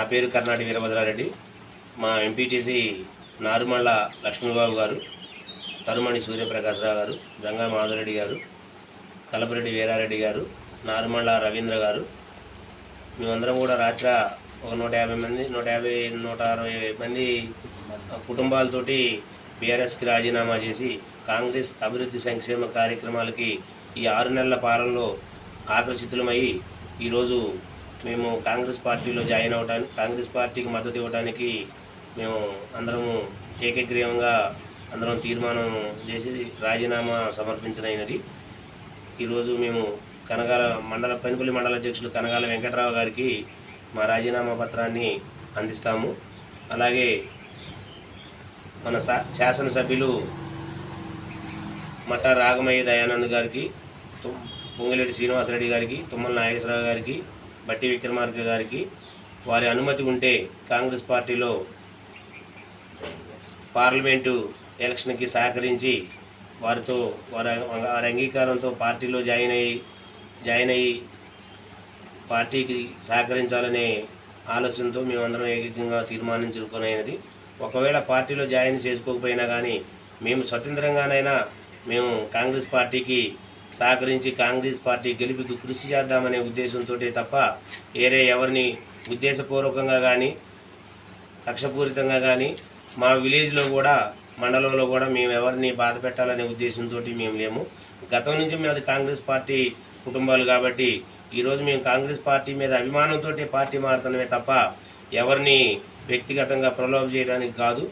నా పేరు కర్ణాటి వీరభద్రారెడ్డి. మా ఎంపీటీసీ నారుమళ్ళ లక్ష్మీబాబు గారు తరుమణి సూర్యప్రకాశ్రావు గారు గంగా మాధురెడ్డి గారు కలపరెడ్డి వీరారెడ్డి గారు నారుమళ్ళ రవీంద్ర గారు. మేమందరం కూడా రాత్ర ఒక నూట యాభై మంది నూట యాభై నూట అరవై మంది కుటుంబాలతోటి బీఆర్ఎస్కి రాజీనామా చేసి కాంగ్రెస్ అభివృద్ధి సంక్షేమ కార్యక్రమాలకి ఈ ఆరు నెలల పాలనలో ఆకర్షితులమై ఈరోజు మేము కాంగ్రెస్ పార్టీలో జాయిన్ అవడానికి కాంగ్రెస్ పార్టీకి మద్దతు ఇవ్వడానికి మేము అందరము ఏకగ్రీవంగా అందరం తీర్మానం చేసి రాజీనామా సమర్పించనైనది ఈరోజు మేము కనగాల మండల పనిపల్లి మండల అధ్యక్షులు కనగాల వెంకటరావు గారికి మా రాజీనామా పత్రాన్ని అందిస్తాము. అలాగే మన శా- శాసనసభ్యులు మఠ రాగమయ్య దయానంద్ గారికి తుమ్- పొంగిరెడ్డి శ్రీనివాసరెడ్డి గారికి తుమ్మల నాగేశ్వరరావు గారికి బట్టి విక్రమార్క గారికి వారి అనుమతి ఉంటే కాంగ్రెస్ పార్టీలో పార్లమెంటు ఎలక్షన్కి సహకరించి వారితో వారి వారి అంగీకారంతో పార్టీలో జాయిన్ అయ్యి జాయిన్ అయ్యి పార్టీకి సహకరించాలనే ఆలోచనతో మేమందరం ఏకంగా తీర్మానించుకునేది. ఒకవేళ పార్టీలో జాయిన్ చేసుకోకపోయినా కానీ మేము స్వతంత్రంగానైనా మేము కాంగ్రెస్ పార్టీకి సహకరించి కాంగ్రెస్ పార్టీ గెలుపుకి కృషి చేద్దామనే ఉద్దేశంతో తప్ప వేరే ఎవరిని ఉద్దేశపూర్వకంగా కానీ కక్షపూరితంగా కానీ మా విలేజ్లో కూడా మండలంలో కూడా మేము ఎవరిని బాధ పెట్టాలనే ఉద్దేశంతో మేము లేము. గతం నుంచి మేము కాంగ్రెస్ పార్టీ కుటుంబాలు కాబట్టి ఈరోజు మేము కాంగ్రెస్ పార్టీ మీద అభిమానంతో పార్టీ మారుతున్నామే తప్ప ఎవరిని వ్యక్తిగతంగా ప్రలోభ చేయడానికి కాదు.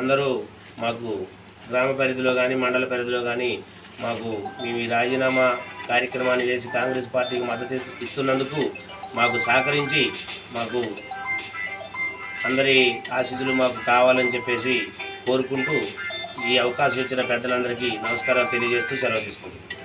అందరూ మాకు గ్రామ పరిధిలో కానీ మండల పరిధిలో కానీ మాకు మేము ఈ రాజీనామా కార్యక్రమాన్ని చేసి కాంగ్రెస్ పార్టీకి మద్దతు ఇస్తున్నందుకు మాకు సహకరించి మాకు అందరి ఆశీస్సులు మాకు కావాలని చెప్పేసి కోరుకుంటూ ఈ అవకాశం ఇచ్చిన పెద్దలందరికీ నమస్కారాలు తెలియజేస్తూ సెలవు తీసుకుంటున్నాను